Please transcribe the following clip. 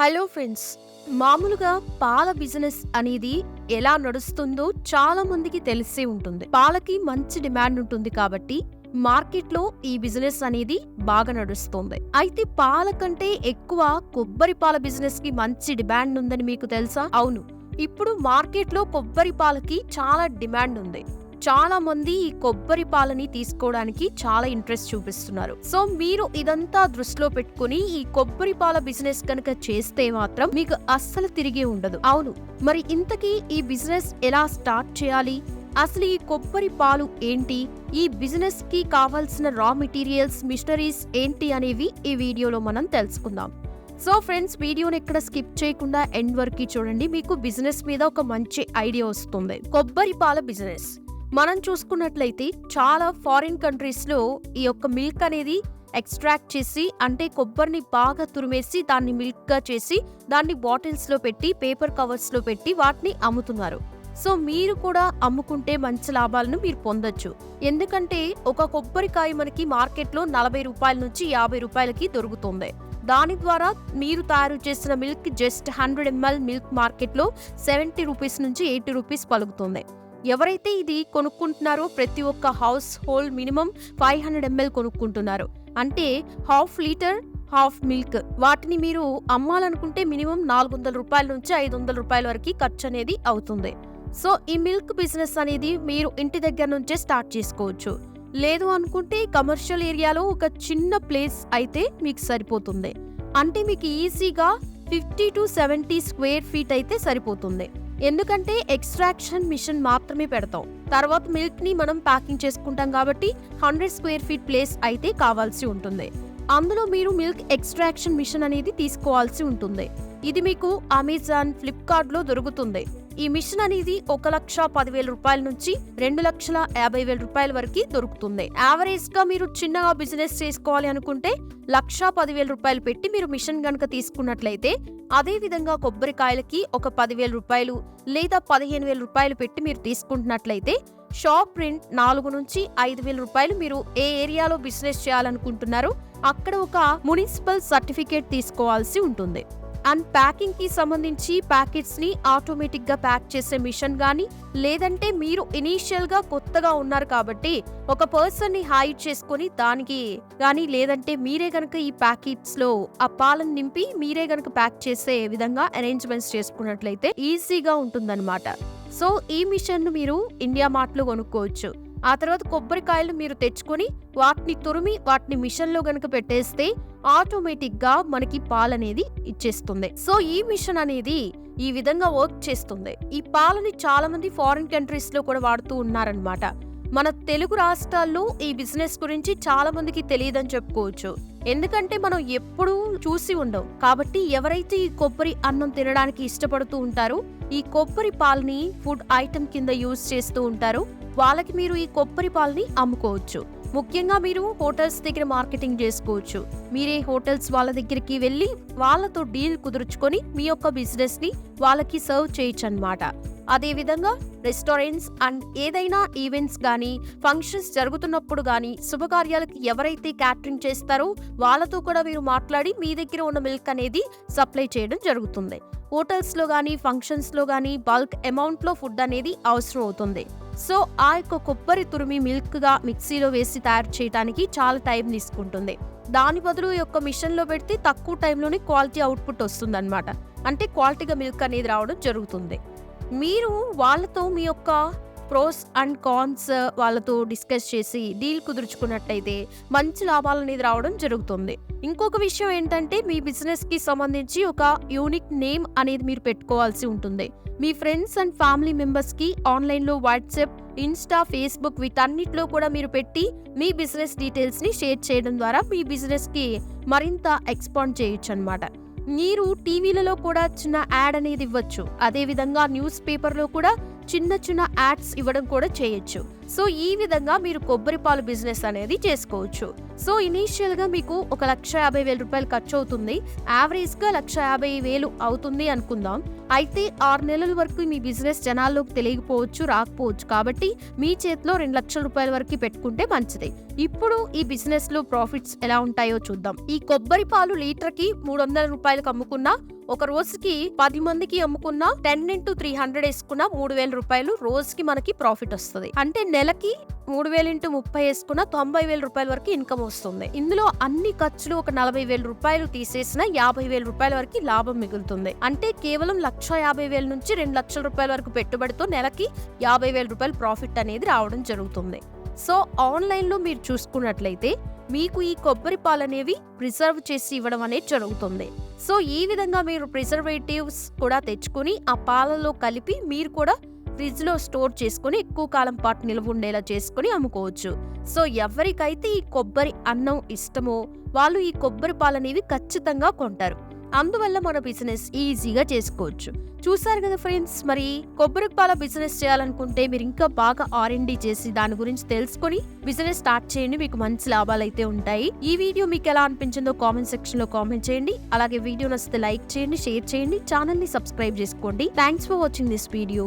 Hello friends మామూలుగా పాల business అనేది ఎలా నడుస్తుందో చాలా మందికి తెలిసే ఉంటుంది. పాలకి మంచి డిమాండ్ ఉంటుంది కాబట్టి మార్కెట్లో ఈ బిజినెస్ అనేది బాగా నడుస్తుంది. అయితే పాల కంటే ఎక్కువ కొబ్బరి పాల బిజినెస్కి మంచి డిమాండ్ ఉందని మీకు తెలుసా? అవును. ఇప్పుడు మార్కెట్లో కొబ్బరి పాలకి చాలా డిమాండ్ ఉంది. చాలా మంది ఈ కొబ్బరి పాలని తీసుకోవడానికి చాలా ఇంట్రెస్ట్ చూపిస్తున్నారు. సో మీరు ఇదంతా దృష్టిలో పెట్టుకుని ఈ కొబ్బరి పాల బిజినెస్ కనుక చేస్తే మాత్రం మీకు అస్సలు తిరిగి ఉండదు. అవును. మరి ఇంతకీ ఈ బిజినెస్ ఎలా స్టార్ట్ చేయాలి? అసలు ఈ కొబ్బరి పాలు ఏంటి? ఈ బిజినెస్కి కావాల్సిన రా మెటీరియల్స్ మిషనరీస్ ఏంటి అనేవి ఈ వీడియోలో మనం తెలుసుకుందాం. సో ఫ్రెండ్స్ వీడియోని ఎక్కడ స్కిప్ చేయకుండా ఎండ్ వరకు చూడండి. మీకు బిజినెస్ మీద ఒక మంచి ఐడియా వస్తుంది. కొబ్బరి పాల బిజినెస్ మనం చూసుకున్నట్లయితే చాలా ఫారిన్ కంట్రీస్లో ఈ యొక్క మిల్క్ అనేది ఎక్స్ట్రాక్ట్ చేసి అంటే కొబ్బరిని బాగా తురిమేసి దాన్ని మిల్క్గా చేసి దాన్ని బాటిల్స్లో పెట్టి పేపర్ కవర్స్లో పెట్టి వాటిని అమ్ముతున్నారు. సో మీరు కూడా అమ్ముకుంటే మంచి లాభాలను మీరు పొందొచ్చు. ఎందుకంటే ఒక కొబ్బరికాయ మనకి మార్కెట్లో నలభై రూపాయల నుంచి యాభై రూపాయలకి దొరుకుతుంది. దాని ద్వారా మీరు తయారు చేసిన milk just hundred ML milk మార్కెట్లో సెవెంటీ రూపీస్ నుంచి ఎయిటీ రూపీస్ పలుకుతుంది. ఎవరైతే ఇది కొనుక్కుంటున్నారో ప్రతి ఒక్క household minimum five hundred ML కొనుక్కుంటున్నారు. అంటే హాఫ్ లీటర్ హాఫ్ మిల్క్. వాటిని మీరు అమ్మాలనుకుంటే మినిమం నాలుగు వందల రూపాయల నుంచి ఐదు వందల రూపాయల వరకు ఖర్చు అనేది అవుతుంది. సో ఈ మిల్క్ బిజినెస్ అనేది మీరు ఇంటి దగ్గర నుంచే స్టార్ట్ చేసుకోవచ్చు. లేదు అనుకుంటే కమర్షియల్ ఏరియాలో ఒక చిన్న ప్లేస్ అయితే మీకు సరిపోతుంది. అంటే మీకు ఈజీగా fifty to seventy square feet అయితే సరిపోతుంది. ఎందుకంటే ఎక్స్ట్రాక్షన్ మిషన్ మాత్రమే పెడతాం. తర్వాత మిల్క్ని మనం ప్యాకింగ్ చేసుకుంటాం కాబట్టి హండ్రెడ్ స్క్వేర్ ఫీట్ ప్లేస్ అయితే కావాల్సి ఉంటుంది. అందులో మీరు మిల్క్ ఎక్స్ట్రాక్షన్ మిషన్ అనేది తీసుకోవాల్సి ఉంటుంది. ఇది మీకు అమెజాన్ ఫ్లిప్కార్ట్లో దొరుకుతుంది. ఈ మిషన్ అనేది ఒక లక్ష పదివేల రూపాయల నుంచి రెండు లక్షల యాభై వేల రూపాయల వరకు దొరుకుతుంది. యావరేజ్గా మీరు చిన్నగా బిజినెస్ చేసుకోవాలి అనుకుంటే లక్ష పదివేల రూపాయలు పెట్టి మీరు మిషన్ గనుక తీసుకున్నట్లయితే అదే విధంగా కొబ్బరికాయలకి ఒక పదివేల రూపాయలు లేదా పదిహేను వేల రూపాయలు పెట్టి మీరు తీసుకుంటున్నట్లయితే షాప్ రెంట్ నాలుగు నుంచి ఐదు వేల రూపాయలు మీరు ఏ ఏరియాలో బిజినెస్ చేయాలనుకుంటున్నారో అక్కడ ఒక మున్సిపల్ సర్టిఫికేట్ తీసుకోవాల్సి ఉంటుంది. అండ్ ప్యాకింగ్కి సంబంధించి ప్యాకెట్స్ని ఆటోమేటిక్గా ప్యాక్ చేసే మిషన్ గాని లేదంటే మీరు ఇనీషియల్గా కొత్తగా ఉన్నారు కాబట్టి ఒక పర్సన్ని హైర్ చేసుకుని దానికి కానీ లేదంటే మీరే గనక ఈ ప్యాకెట్స్లో ఆ పాలను నింపి మీరే గనక ప్యాక్ చేసే విధంగా అరేంజ్మెంట్స్ చేసుకున్నట్లయితే ఈజీగా ఉంటుందన్నమాట. సో ఈ మిషన్ను మీరు ఇండియా మార్ట్లో కొనుక్కోవచ్చు. ఆ తర్వాత కొబ్బరికాయలు మీరు తెచ్చుకొని వాటిని తురిమి వాటిని మిషన్లో గనక పెట్టేస్తే ఆటోమేటిక్గా మనకి పాలు అనేది ఇచ్చేస్తుంది. సో ఈ మిషన్ అనేది ఈ విధంగా వర్క్ చేస్తుంది. ఈ పాలని చాలా మంది ఫారిన్ కంట్రీస్లో కూడా వాడుతూ ఉన్నారనమాట మన తెలుగు రాష్ట్రాల్లో ఈ బిజినెస్ గురించి చాలా మందికి తెలియదని చెప్పుకోవచ్చు. ఎందుకంటే మనం ఎప్పుడూ చూసి ఉండవు. కాబట్టి ఎవరైతే ఈ కొబ్బరి అన్నం తినడానికి ఇష్టపడుతూ ఉంటారో ఈ కొబ్బరి పాలని ఫుడ్ ఐటమ్ కింద యూజ్ చేస్తూ ఉంటారు. వాళ్ళకి మీరు ఈ కొబ్బరి పాలని అమ్ముకోవచ్చు. ముఖ్యంగా మీరు హోటల్స్ దగ్గర మార్కెటింగ్ చేసుకోవచ్చు. మీరే హోటల్స్ వాళ్ళ దగ్గరికి వెళ్ళి వాళ్ళతో డీల్ కుదుర్చుకొని మీ యొక్క బిజినెస్ని వాళ్ళకి సర్వ్ చేయొచ్చు అనమాట అదేవిధంగా రెస్టారెంట్స్ అండ్ ఏదైనా ఈవెంట్స్ కానీ ఫంక్షన్స్ జరుగుతున్నప్పుడు కానీ శుభకార్యాలకు ఎవరైతే క్యాటరింగ్ చేస్తారో వాళ్ళతో కూడా మీరు మాట్లాడి మీ దగ్గర ఉన్న మిల్క్ అనేది సప్లై చేయడం జరుగుతుంది. హోటల్స్లో కానీ ఫంక్షన్స్లో కానీ బల్క్ అమౌంట్లో ఫుడ్ అనేది అవసరం అవుతుంది సో ఆ యొక్క కొబ్బరి తురిమి మిల్క్గా మిక్సీలో వేసి తయారు చేయడానికి చాలా టైం తీసుకుంటుంది. దాని బదులు ఈ యొక్క మిషన్లో పెడితే తక్కువ టైంలోనే క్వాలిటీ అవుట్పుట్ వస్తుంది అంటే క్వాలిటీగా మిల్క్ అనేది రావడం జరుగుతుంది. మీరు వాళ్ళతో మీ యొక్క ప్రోస్ అండ్ కాన్స్ వాళ్ళతో డిస్కస్ చేసి డీల్ కుదుర్చుకున్నట్టయితే మంచి లాభాలు అనేది రావడం జరుగుతుంది. ఇంకొక విషయం ఏంటంటే మీ బిజినెస్కి సంబంధించి ఒక యూనిక్ నేమ్ అనేది మీరు పెట్టుకోవాల్సి ఉంటుంది. మీ ఫ్రెండ్స్ అండ్ ఫ్యామిలీ మెంబర్స్కి ఆన్లైన్లో వాట్సాప్ ఇన్స్టా ఫేస్బుక్ వీటన్నిటిలో కూడా మీరు పెట్టి మీ బిజినెస్ డీటెయిల్స్ని షేర్ చేయడం ద్వారా మీ బిజినెస్కి మరింత ఎక్స్పాండ్ చేయొచ్చు అనమాట మీరు టీవీలలో కూడా చిన్న యాడ్ అనేది ఇవ్వచ్చు. అదే విధంగా న్యూస్ పేపర్లో కూడా చిన్న చిన్న యాడ్స్ ఇవ్వడం కూడా చేయొచ్చు. సో ఈ విధంగా మీరు కొబ్బరి పాలు బిజినెస్ అనేది చేసుకోవచ్చు. సో ఇనీషియల్గా మీకు ఒక లక్ష యాభై వేల రూపాయలు ఖర్చు అవుతుంది యావరేజ్గా లక్ష యాభై వేలు అవుతుంది అనుకుందాం. అయితే ఆరు నెలల వరకు మీ బిజినెస్ జనాల్లోకి తెలియకపోవచ్చు రాకపోవచ్చు. కాబట్టి మీ చేతిలో రెండు లక్షల రూపాయల వరకు పెట్టుకుంటే మంచిది. ఇప్పుడు ఈ బిజినెస్లో ప్రాఫిట్స్ ఎలా ఉంటాయో చూద్దాం. ఈ కొబ్బరి పాలు లీటర్కి మూడు వందల రూపాయలకు అమ్ముకున్నా ఒక రోజుకి పది మందికి అమ్ముకున్నా టెన్ ఇంటూ త్రీ హండ్రెడ్ వేసుకున్నా మూడు వేల రూపాయలు రోజుకి మనకి ప్రాఫిట్ వస్తుంది. అంటే నెలకి మూడు వేలు ఇంటూ ముప్పై వేసుకున్న తొంభై వేల రూపాయల వరకు ఇన్కమ్ వస్తుంది. ఇందులో అన్ని ఖర్చులు ఒక నలభై వేల రూపాయలు తీసేసిన యాభై వేల రూపాయల వరకు లాభం మిగులుతుంది. అంటే కేవలం లక్ష యాభై వేల నుంచి రెండు లక్షల రూపాయల వరకు పెట్టుబడితో నెలకి యాభై వేల రూపాయల ప్రాఫిట్ అనేది రావడం జరుగుతుంది. సో ఆన్లైన్లో మీరు చూసుకున్నట్లయితే మీకు ఈ కొబ్బరి పాలు అనేవి ప్రిజర్వ్ చేసి ఇవ్వడం అనేది జరుగుతుంది. సో ఈ విధంగా మీరు ప్రిజర్వేటివ్స్ కూడా తెచ్చుకొని ఆ పాలలో కలిపి మీరు కూడా ఫ్రిడ్జ్లో స్టోర్ చేసుకుని ఎక్కువ కాలం పాటు నిల్వ ఉండేలా చేసుకొని అమ్ముకోవచ్చు. సో ఎవరికైతే ఈ కొబ్బరి అన్నం ఇష్టమో వాళ్ళు ఈ కొబ్బరి పాలు అనేవి ఖచ్చితంగా కొంటారు. అందువల్ల మన బిజినెస్ ఈజీగా చేసుకోవచ్చు. చూసారు కదా ఫ్రెండ్స్ మరి కొబ్బరి పాల బిజినెస్ చేయాలనుకుంటే మీరు ఇంకా బాగా ఆర్ చేసి దాని గురించి తెలుసుకొని బిజినెస్ స్టార్ట్ చేయండి మీకు మంచి లాభాలు అయితే ఉంటాయి. ఈ వీడియో మీకు ఎలా అనిపించిందో కామెంట్ సెక్షన్లో కామెంట్ చేయండి. అలాగే వీడియో నచ్చితే లైక్ చేయండి షేర్ చేయండి ఛానల్ని సబ్స్క్రైబ్ చేసుకోండి. Thanks for watching this video.